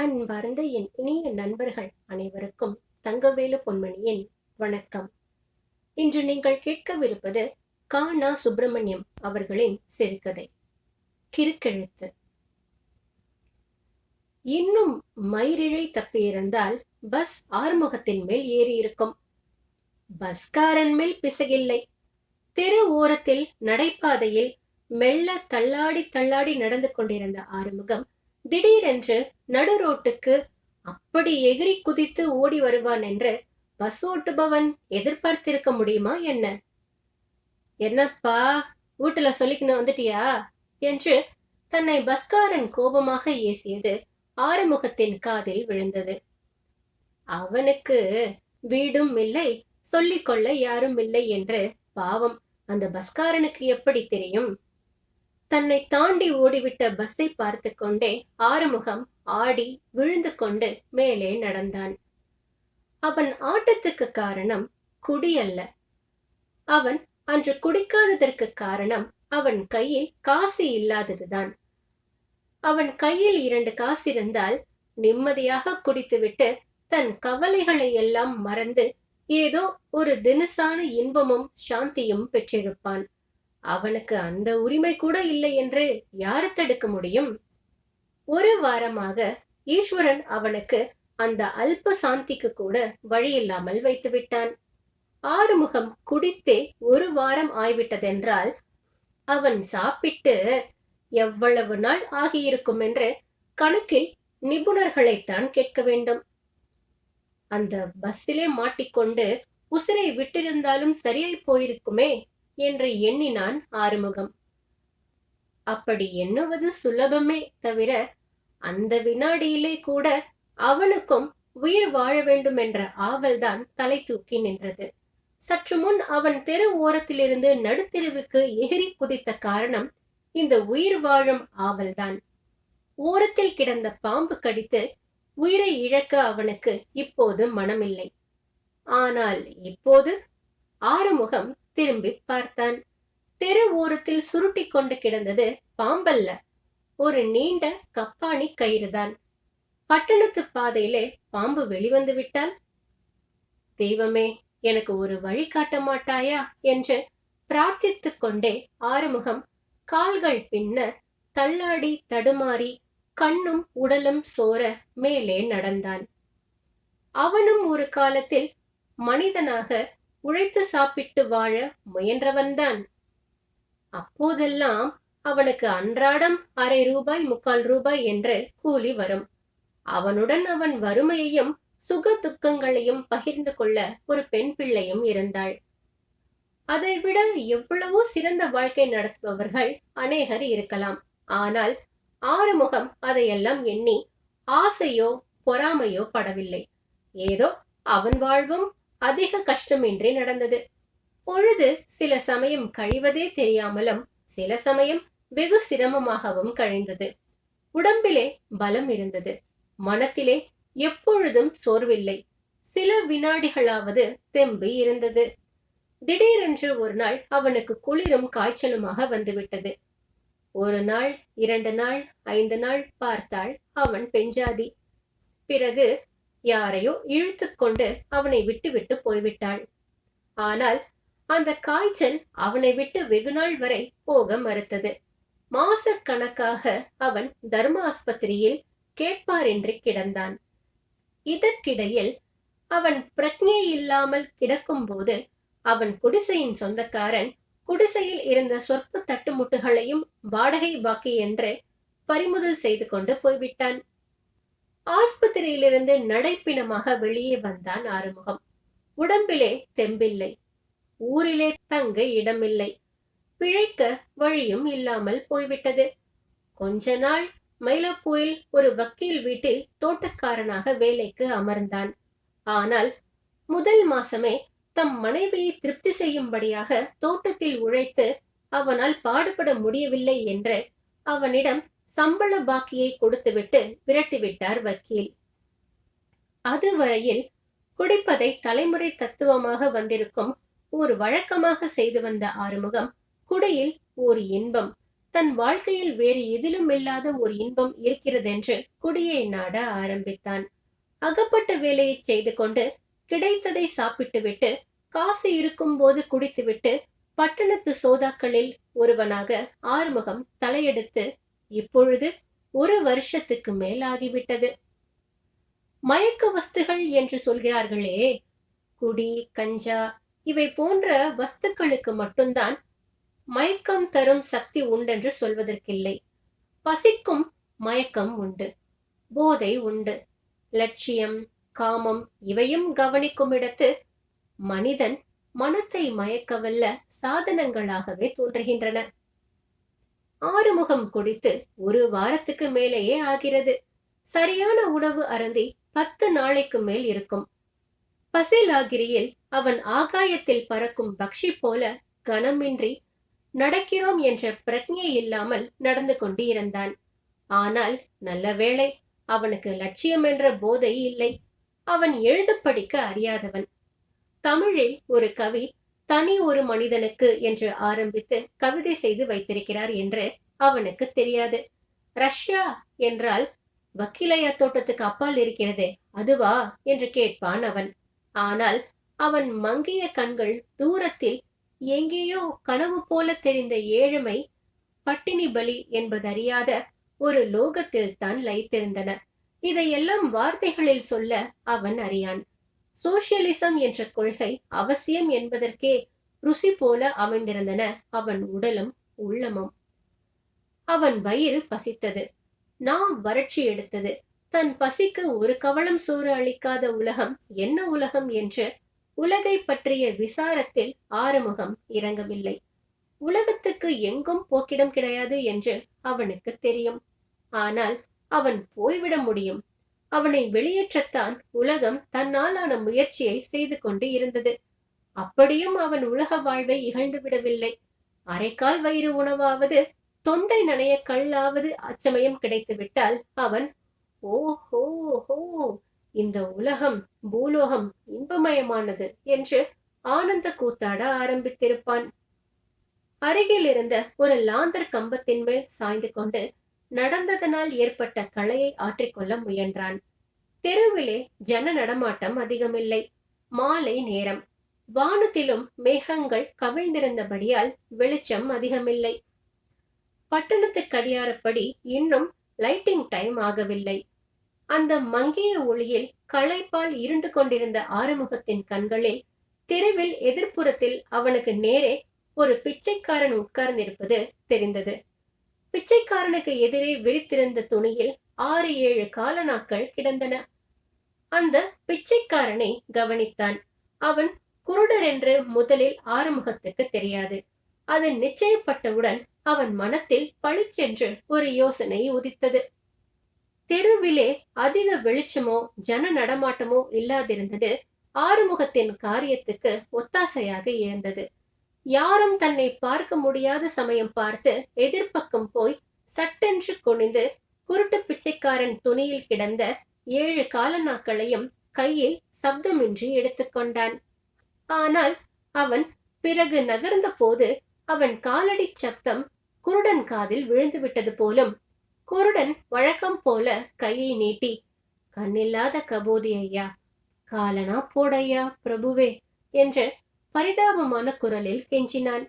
அன்பார்ந்த என் இனிய நண்பர்கள் அனைவருக்கும் தங்கவேலு பொன்மணியின் வணக்கம். இன்று நீங்கள் கேட்கவிருப்பது கானா சுப்பிரமணியம் அவர்களின் சிறுகதை. கிறுக்கெழுத்து. இன்னும் மயிரிழை தப்பியிருந்தால் பஸ் ஆறுமுகத்தின் மேல் ஏறியிருக்கும். பஸ்காரன் மேல் பிசகில்லை. தெரு ஓரத்தில் நடைபாதையில் மெல்ல தள்ளாடி தள்ளாடி நடந்து கொண்டிருந்த ஆறுமுகம் திடீரென்று நடு ரோட்டுக்கு அப்படி எகிரி குதித்து ஓடி வருவான் என்று பஸ் ஓட்டுபவன் எதிர்பார்த்திருக்க முடியுமா என்ன? என்னப்பா வீட்டுல சொல்லிக்கின்னு வந்துட்டியா? என்று தன்னை பஸ்காரன் கோபமாக ஏசியது ஆறுமுகத்தின் காதில் விழுந்தது. அவனுக்கு வீடும் இல்லை சொல்லிக்கொள்ள யாரும் இல்லை என்று பாவம் அந்த பஸ்காரனுக்கு எப்படி தெரியும்? தன்னை தாண்டி ஓடிவிட்ட பஸ்ஸை பார்த்து கொண்டே ஆறுமுகம் ஆடி விழுந்து கொண்டு மேலே நடந்தான். அவன் ஆட்டத்துக்கு காரணம் குடி அல்ல. அவன் அன்று குடிக்காததற்கு காரணம் அவன் கையில் காசு இல்லாததுதான். அவன் கையில் இரண்டு காசு இருந்தால் நிம்மதியாக குடித்துவிட்டு தன் கவலைகளை எல்லாம் மறந்து ஏதோ ஒரு தினசான இன்பமும் சாந்தியும் பெற்றிருப்பான். அவனுக்கு அந்த உரிமை கூட இல்லை என்று யாரு தடுக்க முடியும்? ஒரு வாரமாக ஈஸ்வரன் அவனுக்கு அந்த அல்ப சாந்திக்கு கூட வழி இல்லாமல் வைத்து விட்டான் ஆறுமுகம் குடித்தே ஒரு வாரம் ஆய்விட்டதென்றால் அவன் சாப்பிட்டு எவ்வளவு நாள் ஆகியிருக்கும் என்று கணக்கில் நிபுணர்களைத்தான் கேட்க வேண்டும். அந்த பஸ்ஸிலே மாட்டிக்கொண்டு உசிரை விட்டிருந்தாலும் சரியாய் போயிருக்குமே. என்று எண்ணினான் ஆறுமுகம். அப்படி எண்ணுவது சுலபமே தவிர அந்த வினாடியிலே கூட அவனுக்கும் உயிர் வாழ வேண்டும் என்ற ஆவல்தான் தலை தூக்கி நின்றது. சற்று முன் அவன் தெரு ஓரத்திலிருந்து நடுத்தெருவுக்கு எகிரி குதித்த காரணம் இந்த உயிர் வாழும் ஆவல்தான். ஓரத்தில் கிடந்த பாம்பு கடித்து உயிரை இழக்க அவனுக்கு இப்போது மனமில்லை. ஆனால் இப்போது ஆறுமுகம் திரும்பி பார்த்தான். தெரு ஓரத்தில் சுருட்டி கொண்டு கிடந்தது பாம்பல்ல. ஒரு நீண்ட கப்பாணி கயிறுதான். பட்டணத்து பாதையிலே பாம்பு வெளிவந்து விட்டால் தெய்வமே எனக்கு ஒரு வழி காட்ட மாட்டாயா? என்று பிரார்த்தித்துக் கொண்டே ஆறுமுகம் கால்கள் பின்ன தள்ளாடி தடுமாறி கண்ணும் உடலும் சோர மேலே நடந்தான். அவனும் ஒரு காலத்தில் மனிதனாக உழைத்து சாப்பிட்டு வாழ முயன்றவன்தான். அப்போதெல்லாம் அவனுக்கு அன்றாடம் அரை ரூபாய் முக்கால் ரூபாய் என்று கூலி வரும். அவனுடன் அவன் வறுமையையும் சுக துக்கங்களையும் பகிர்ந்து கொள்ள ஒரு பெண் பிள்ளையும் இருந்தாள். அதைவிட எவ்வளவோ சிறந்த வாழ்க்கை நடத்துபவர்கள் அநேகர் இருக்கலாம். ஆனால் ஆறுமுகம் அதையெல்லாம் எண்ணி ஆசையோ பொறாமையோ படவில்லை. ஏதோ அவன் வாழ்வும் அதிக கஷ்டமின்றி நடந்தது. பொழுது சில சமயம் கழிவதே தெரியாமலும் சில சமயம் வெகு சிரமமாகவும் கழிந்தது. உடம்பிலே பலம் இருந்தது. மனத்திலே எப்பொழுதும் சோர்வில்லை. சில வினாடிகளாவது தெம்பு இருந்தது. திடீரென்று ஒரு நாள் அவனுக்கு குளிரும் காய்ச்சலுமாக வந்துவிட்டது. ஒரு நாள் இரண்டு நாள் ஐந்து நாள் பார்த்தாள் அவன் பெஞ்சாதி. பிறகு யாரையோ இழுத்து கொண்டு அவனை விட்டுவிட்டு போய்விட்டாள். ஆனால் அந்த காய்ச்சல் அவனை விட்டு வெகுநாள் வரை போக மறுத்தது. மாச கணக்காக அவன் தர்ம ஆஸ்பத்திரியில் கேட்பாரின்றி கிடந்தான். இதற்கிடையில் அவன் பிரக்ஞை இல்லாமல் கிடக்கும்போது அவன் குடிசையின் சொந்தக்காரன் குடிசையில் இருந்த சொற்ப தட்டுமுட்டுகளையும் வாடகை பாக்கி என்று பறிமுதல் செய்து கொண்டு போய்விட்டான். ஆஸ்பத்திரியிலிருந்து நடைப்பிணமாக வெளியே வந்தான் ஆறுமுகம். உடம்பிலே தெம்பில்லை. ஊரிலே தங்க இடமில்லை. பிழைக்க வழியும் இல்லாமல் போய்விட்டது. கொஞ்ச நாள் மயிலாப்பூரில் ஒரு வக்கீல் வீட்டில் தோட்டக்காரனாக வேலைக்கு அமர்ந்தான். ஆனால் முதல் மாசமே தம் மனைவியை திருப்தி செய்யும்படியாக தோட்டத்தில் உழைத்து அவனால் பாடுபட முடியவில்லை என்று அவனிடம் சம்பள பாக்கியை கொடுத்துவிட்டு விரட்டிவிட்டார் வக்கீல். அதுவரையில் குடிப்பதை தலைமுறை தத்துவமாக வந்திருக்கும் ஒரு வழக்கமாக செய்து வந்த ஆறுமுகம் குடியில் ஒரு இன்பம். தன் வாழ்க்கையில் வேறு எதிலும் இல்லாத ஒரு இன்பம் இருக்கிறதென்று குடியை நாட ஆரம்பித்தான். அகப்பட்ட வேலையை செய்து கொண்டு கிடைத்ததை சாப்பிட்டுவிட்டு காசு இருக்கும் போது குடித்துவிட்டு பட்டணத்து சோதாக்களில் ஒருவனாக ஆறுமுகம் தலையெடுத்து இப்பொழுது ஒரு வருஷத்துக்கு மேல் ஆகிவிட்டது. மயக்க வஸ்துகள் என்று சொல்கிறார்களே குடி கஞ்சா இவை போன்ற வஸ்துக்களுக்கு மட்டும்தான் மயக்கம் தரும் சக்தி உண்டென்று சொல்வதற்கில்லை. பசிக்கும் மயக்கம் உண்டு போதை உண்டு. லட்சியம் காமம் இவையும் கவனிக்கும் இடத்து மனிதன் மனத்தை மயக்கவல்ல சாதனங்களாகவே தோன்றுகின்றன. ஆறுமுகம் குடித்து ஒரு வாரத்துக்கு மேலேயே ஆகிறது. சரியான உணவு அருந்தி பத்து நாளைக்கு மேல் இருக்கும். பசிலாகிரியில் அவன் ஆகாயத்தில் பறக்கும் பக்ஷி போல கனமின்றி நடக்கிறோம் என்ற பிரஜை இல்லாமல் நடந்து கொண்டு இருந்தான் ஆனால் நல்ல வேளை அவனுக்கு லட்சியம் என்ற போதை இல்லை. அவன் எழுத படிக்க அறியாதவன். தமிழில் ஒரு கவி தனி ஒரு மனிதனுக்கு என்று ஆரம்பித்து கவிதை செய்து வைத்திருக்கிறார் என்று அவனுக்கு தெரியாது. ரஷ்யா என்றால் வக்கீலையா தோட்டத்துக்கு அப்பால் இருக்கிறதே அதுவா? என்று கேட்பான் அவன். ஆனால் அவன் மங்கிய கண்கள் தூரத்தில் எங்கேயோ கனவு போல தெரிந்த ஏழ்மை பட்டினி பலி என்பதறியாத ஒரு லோகத்தில் தான் லைத்திருந்தன. இதையெல்லாம் வார்த்தைகளில் சொல்ல அவன் அறியான். சோசியலிசம் என்ற கொள்கை அவசியம் என்பதற்கே ருசி போல அமைந்திருந்தன அவன் உடலும் உள்ளமும். அவன் வயிறு பசித்தது. நாம் வறட்சி எடுத்தது. தன் பசிக்கு ஒரு கவளம் சோறு அளிக்காத உலகம் என்ன உலகம் என்று உலகை பற்றிய விசாரத்தில் ஆறுமுகம் இறங்கவில்லை. உலகத்துக்கு எங்கும் போக்கிடம் கிடையாது என்று அவனுக்கு தெரியும். ஆனால் அவன் போய்விட முடியும். அவனை வெளியேற்றத்தான் உலகம் தன்னாலான முயற்சியை செய்து கொண்டு இருந்தது. அப்படியும் அவன் உலக வாழ்வை இகழ்ந்து விடவில்லை. அரைக்கால் வயிறு உணவாவது தொண்டை நனைய கல்லாவது அச்சமயம் கிடைத்து விட்டால் அவன் ஓஹோ ஹோ இந்த உலகம் பூலோகம் இன்பமயமானது என்று ஆனந்த கூத்தாட ஆரம்பித்திருப்பான். அருகில் இருந்த ஒரு லாந்தர் கம்பத்தின் மேல் சாய்ந்து கொண்டு நடந்ததனால் ஏற்பட்ட களையை ஆற்றிக்கொள்ள முயன்றான். தெருவிலே ஜன நடமாட்டம் அதிகமில்லை. மாலை நேரம். வானத்திலும் மேகங்கள் கவிழ்ந்திருந்தபடியால் வெளிச்சம் அதிகமில்லை. பட்டணத்து கடியாரப்படி இன்னும் லைட்டிங் டைம் ஆகவில்லை. அந்த மங்கிய ஒளியில் களைப்பால் இருண்டு கொண்டிருந்த ஆறுமுகத்தின் கண்களில் தெருவில் எதிர்ப்புறத்தில் அவனுக்கு நேரே ஒரு பிச்சைக்காரன் உட்கார்ந்திருப்பது தெரிந்தது. பிச்சைக்காரனுக்கு எதிரே விரித்திருந்த துணியில் ஆறு ஏழு காலனாக்கள் கிடந்தன. அந்த பிச்சைக்காரனை கவனித்தான். அவன் குருடர் என்று முதலில் ஆறுமுகத்துக்கு தெரியாது. அது நிச்சயப்பட்டவுடன் அவன் மனத்தில் பளிச்சென்று ஒரு யோசனை உதித்தது. தெருவிலே அதிக வெளிச்சமோ ஜன நடமாட்டமோ இல்லாதிருந்தது ஆறுமுகத்தின் காரியத்துக்கு ஒத்தாசையாக இருந்தது. யாரும் தன்னை பார்க்க முடியாத சமயம் பார்த்து எதிர்ப்பக்கம் போய் சட்டென்று குனிந்து குருட்டு பிச்சைக்காரன் துணியில் கிடந்த ஏழு காலனாக்களையும் கையில் சப்தமின்றி எடுத்துக்கொண்டான் ஆனால் அவன் பிறகு நகர்ந்த போது அவன் காலடி சப்தம் குருடன் காதில் விழுந்து விட்டது போலும் குருடன் வழக்கம் போல கையை நீட்டி கண்ணில்லாத கபோதி ஐயா காலனா போடையா பிரபுவே என்று பரிதாபமான குரலில் கெஞ்சினான்.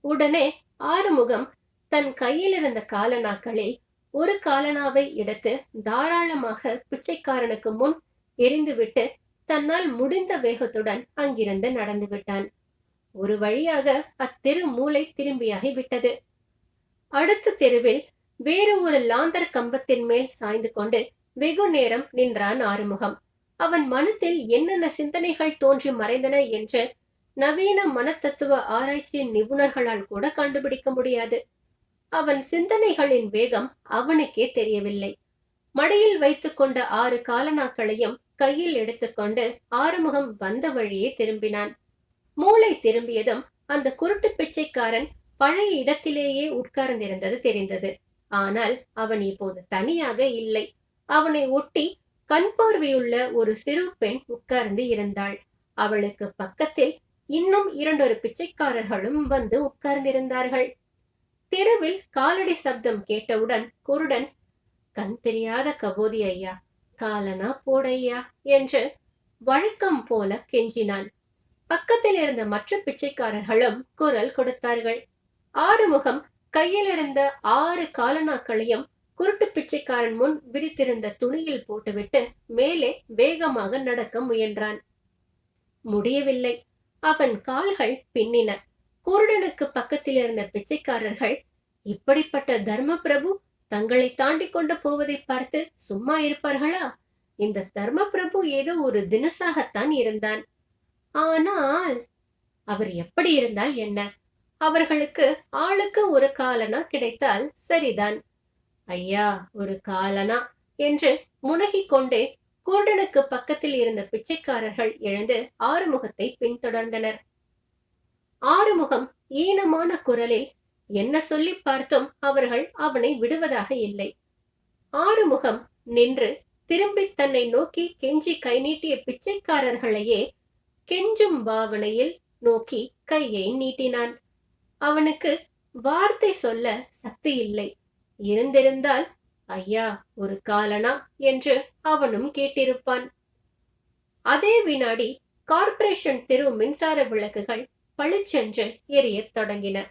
உடனே ஆறுமுகம் தன் கையில் இருந்த காலனாக்களில் ஒரு காலனாவை எடுத்து தாராளமாக பிச்சைக்காரனுக்கு முன் எரிந்துவிட்டு தன்னால் முடிந்த வேகத்துடன் அங்கிருந்து நடந்து விட்டான். ஒரு வழியாக அத்தெரு மூளை திரும்பியாகி விட்டது. அடுத்த தெருவில் வேறு ஒரு லாந்தர் கம்பத்தின் மேல் சாய்ந்து கொண்டு வெகு நேரம் நின்றான் ஆறுமுகம். அவன் மனத்தில் என்னென்ன சிந்தனைகள் தோன்றி மறைந்தன என்று நவீன மனத்தத்துவ ஆராய்ச்சி நிபுணர்களால் கூட கண்டுபிடிக்க முடியாது. அவன் சிந்தனைகளின் வேகம் அவனுக்கே தெரியவில்லை. மடியில் வைத்துக்கொண்ட ஆறு காலனாக்களையும் கையில் எடுத்துக்கொண்டு ஆறுமுகம் வந்த வழியே திரும்பினான். மூளை திரும்பியதும் அந்த குருட்டு பிச்சைக்காரன் பழைய இடத்திலேயே உட்கார்ந்திருந்தது தெரிந்தது. ஆனால் அவன் இப்போது தனியாக இல்லை. அவனை ஒட்டி கண் பார்வையுள்ள ஒரு சிறு பெண் உட்கார்ந்து இருந்தாள். அவளுக்கு பக்கத்தில் இன்னும் இரண்டொரு பிச்சைக்காரர்களும் வந்து உட்கார்ந்திருந்தார்கள். தெருவில் காலடி சப்தம் கேட்டவுடன் குருடன் கண் தெரியாத கபோதி ஐயா காலனா போடையா? என்று வழக்கம் போல கெஞ்சினான். பக்கத்தில் இருந்த மற்ற பிச்சைக்காரர்களும் குரல் கொடுத்தார்கள். ஆறுமுகம் கையில் இருந்த ஆறு காலனாக்களையும் குருட்டு பிச்சைக்காரன் முன் விரித்திருந்த துணியில் போட்டுவிட்டு மேலே வேகமாக நடக்க முயன்றான். முடியவில்லை. அவன் கால்கள் பின்னின. குருடனுக்கு பக்கத்தில் இருந்த பிச்சைக்காரர்கள் இப்படிப்பட்ட தர்ம பிரபு தங்களை தாண்டி கொண்டு போவதை பார்த்து சும்மா இருப்பார்களா? இந்த தர்ம பிரபு ஏதோ ஒரு தினசாகத்தான் இருந்தான். ஆனால் அவர் எப்படி இருந்தால் என்ன? அவர்களுக்கு ஆளுக்கு ஒரு காலனா கிடைத்தால் சரிதான். ஐயா ஒரு காலனா? என்று முனகிக் கொண்டே கூர்டனுக்கு பக்கத்தில் இருந்த பிச்சைக்காரர்கள் எழுந்து ஆறுமுகத்தை பின்தொடர்ந்தனர். ஆறுமுகம் ஈனமான குரலில் என்ன சொல்லி பார்த்தும் அவர்கள் அவனை விடுவதாக இல்லை. ஆறுமுகம் நின்று திரும்பி தன்னை நோக்கி கெஞ்சி கை நீட்டிய பிச்சைக்காரர்களையே கெஞ்சும் பாவனையில் நோக்கி கையை நீட்டினான். அவனுக்கு வார்த்தை சொல்ல சக்தி இல்லை. இருந்திருந்தால் ஐயா ஒரு காலனா? என்று அவனும் கேட்டிருப்பான். அதே வினாடி கார்ப்பரேஷன் தெரு மின்சார விளக்குகள் பளிச்சென்று எரியத் தொடங்கின.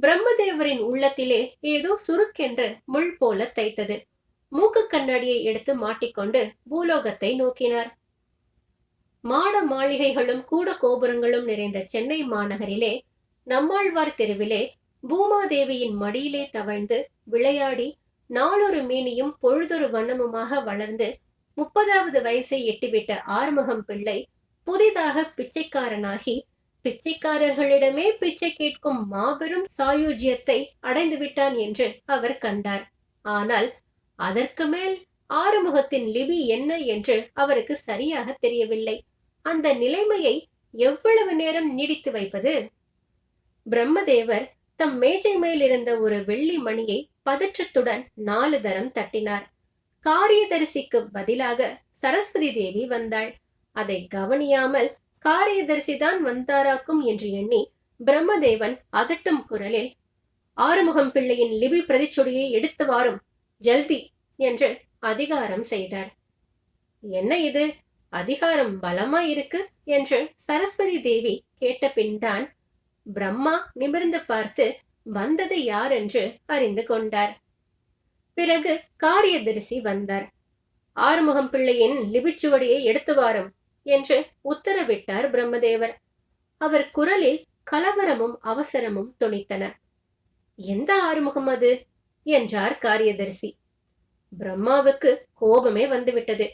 பிரம்மதேவரின் உள்ளத்திலே ஏதோ சுருக்கென்று முள் போல தைத்தது. மூக்கு கண்ணாடியை எடுத்து மாட்டிக்கொண்டு பூலோகத்தை நோக்கினார். மாட மாளிகைகளும் கூட கோபுரங்களும் நிறைந்த சென்னை மாநகரிலே நம்மாழ்வார் தெருவிலே பூமாதேவியின் மடியிலே தவழ்ந்து விளையாடி நாளொரு மீனியும் பொழுதொரு வண்ணமுமாக வளர்ந்து முப்பதாவது வயசை எட்டிவிட்ட ஆறுமுகம் பிள்ளை புதிதாக பிச்சைக்காரனாகி பிச்சைக்காரர்களிடமே பிச்சை கேட்கும் மாபெரும் சாயுஜ்யத்தை அடைந்து விட்டான் என்று அவர் கண்டார். ஆனால் அதற்கு மேல் ஆறுமுகத்தின் லிபி என்ன என்று அவருக்கு சரியாக தெரியவில்லை. அந்த நிலைமையை எவ்வளவு நேரம் நீடித்து வைப்பது? பிரம்மதேவர் தம் மேஜை மேல் இருந்த ஒரு வெள்ளி மணியை பதற்றத்துடன் நாலு தரம் தட்டினார். காரியதரிசிக்கு பதிலாக சரஸ்வதி தேவி வந்தாள். அதை கவனியாமல் காரியதரிசிதான் வந்தாராக்கும் என்று எண்ணி பிரம்மதேவன் அதட்டும் குரலில் ஆறுமுகம் பிள்ளையின் லிபி பிரதிச்சொடியை எடுத்து வாரும் ஜல்தி என்று அதிகாரம் செய்தார். என்ன இது? அதிகாரம் பலமா இருக்கு என்று சரஸ்வதி தேவி கேட்ட பின்தான் பிரம்மா நிமிர்ந்து பார்த்து வந்தது யார் என்று அறிந்து கொண்டார். பிறகு காரியதரிசி வந்தார். ஆறுமுகம் பிள்ளையின் லிபிச்சுவடியை எடுத்து வாரும் என்று உத்தரவிட்டார் பிரம்மதேவர். அவர் குரலில் கலவரமும் அவசரமும் துணித்தன எந்த ஆறுமுகம் அது? என்றார் காரியதரிசி. பிரம்மாவுக்கு கோபமே வந்துவிட்டது.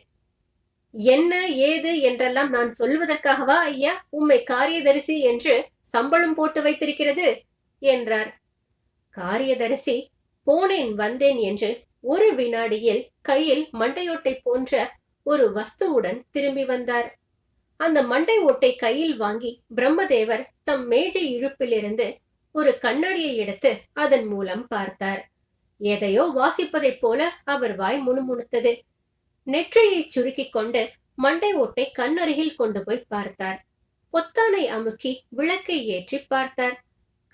என்ன ஏது என்றெல்லாம் நான் சொல்வதற்காகவா ஐயா? உம்மை காரியதரிசி என்று சம்பளம் போட்டு வைத்திருக்கிறது என்றார். காரியதரிசி போனேன் வந்தேன் என்று ஒரு வினாடியில் கையில் மண்டையோட்டை போன்ற ஒரு வஸ்துவுடன் திரும்பி வந்தார். அந்த மண்டை ஓட்டை கையில் வாங்கி பிரம்மதேவர் தம் மேஜை இழுப்பிலிருந்து ஒரு கண்ணாடியை எடுத்து அதன் மூலம் பார்த்தார். எதையோ வாசிப்பதைப் போல அவர் வாய் முணுமுணுத்தது. நெற்றியை சுருக்கிக் கொண்டு மண்டை ஓட்டை கண்ணருகில் கொண்டு போய் பார்த்தார். பொத்தானை அமுக்கி விளக்கை ஏற்றி பார்த்தார்.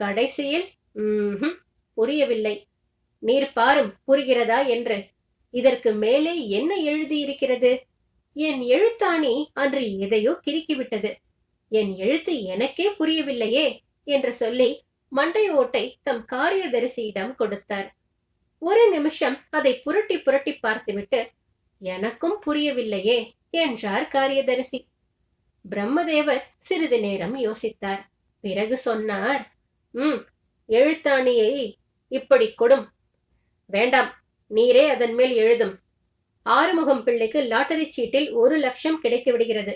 கடைசியில் ம்ஹும் புரியவில்லை. நீர் பாரும் புரிகிறதா என்று? இதற்கு மேலே என்ன எழுதியிருக்கிறது? என் எழுத்தாணி அன்று எதையோ கிறுக்கிவிட்டது. என் எழுத்து எனக்கே புரியவில்லையே என்று சொல்லி மண்டை ஓட்டை தம் காரியதரிசியிடம் கொடுத்தார். ஒரு நிமிஷம் அதை புரட்டி புரட்டி பார்த்துவிட்டு எனக்கும் புரியவில்லையே என்றார் காரியதரிசி. பிரம்மதேவர் சிறிது நேரம் யோசித்தார். பிறகு சொன்னார் ம் எழுத்தாணியை இப்படி கொடும். வேண்டாம் நீரே அதன் மேல் எழுதும். ஆறுமுகம் பிள்ளைக்கு லாட்டரி சீட்டில் ஒரு லட்சம் கிடைத்து விடுகிறது.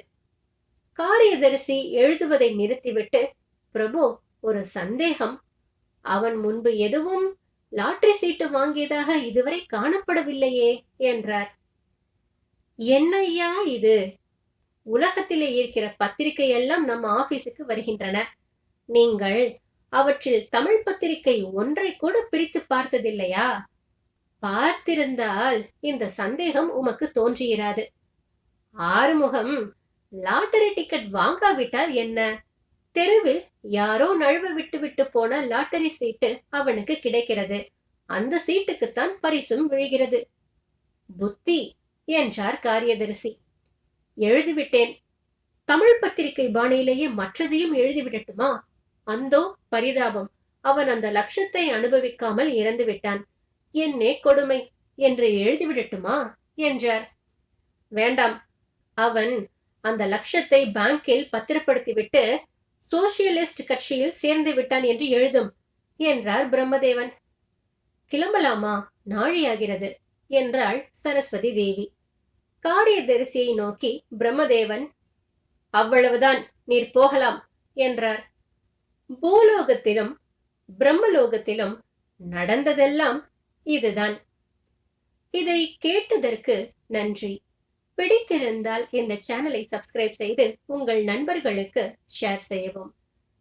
காரியதரிசி எழுதுவதை நிறுத்திவிட்டு பிரபு ஒரு சந்தேகம். அவன் முன்பு எதுவும் லாட்டரி சீட்டு வாங்கியதாக இதுவரை காணப்படவில்லையே என்றார். என்னையா இது? உலகத்திலே இருக்கிற பத்திரிகை எல்லாம் நம்ம ஆபீஸுக்கு வருகின்றன. நீங்கள் அவற்றில் தமிழ் பத்திரிகை ஒன்றை கூட பிரித்து பார்த்ததில்லையா? பார்த்திருந்தால் இந்த சந்தேகம் உமக்கு தோன்றியிராது ஆறுமுகம் லாட்டரி டிக்கெட் வாங்காவிட்டால் என்ன? தெருவில் யாரோ நழுவ விட்டு விட்டு போன லாட்டரி சீட்டு அவனுக்கு கிடைக்கிறது. அந்த சீட்டுக்குத்தான் பரிசும் விழுகிறது. புத்தி என்றார் காரியதரிசி. எழுதிவிட்டேன். தமிழ் பத்திரிகை பாணியிலேயே மற்றதையும் எழுதிவிடட்டுமா? அந்தோ பரிதாபம். அவன் அந்த லட்சத்தை அனுபவிக்காமல் இறந்து விட்டான். என்னே கொடுமை! என்று எழுதிவிடட்டுமா என்றார். வேண்டாம். அவன் அந்த லட்சத்தை பேங்கில் பத்திரப்படுத்திவிட்டு சோசியலிஸ்ட் கட்சியில் சேர்ந்து விட்டான் என்று எழுதும் என்றார் பிரம்மதேவன். கிளம்பலாமா? நாழியாகிறது என்றாள் சரஸ்வதி தேவி. காரியதரிசியை நோக்கி பிரம்மதேவன் அவ்வளவுதான் நீர் போகலாம் என்றார். பூலோகத்திலும் பிரம்மலோகத்திலும் நடந்ததெல்லாம் இதுதான். இதை கேட்டதற்கு நன்றி. பிடித்திருந்தால் இந்த சேனலை சப்ஸ்கிரைப் செய்து உங்கள் நண்பர்களுக்கு ஷேர் செய்யவும்.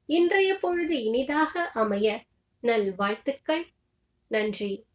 இன்றைய பொழுது இனிதாக அமைய நல் வாழ்த்துக்கள் நன்றி.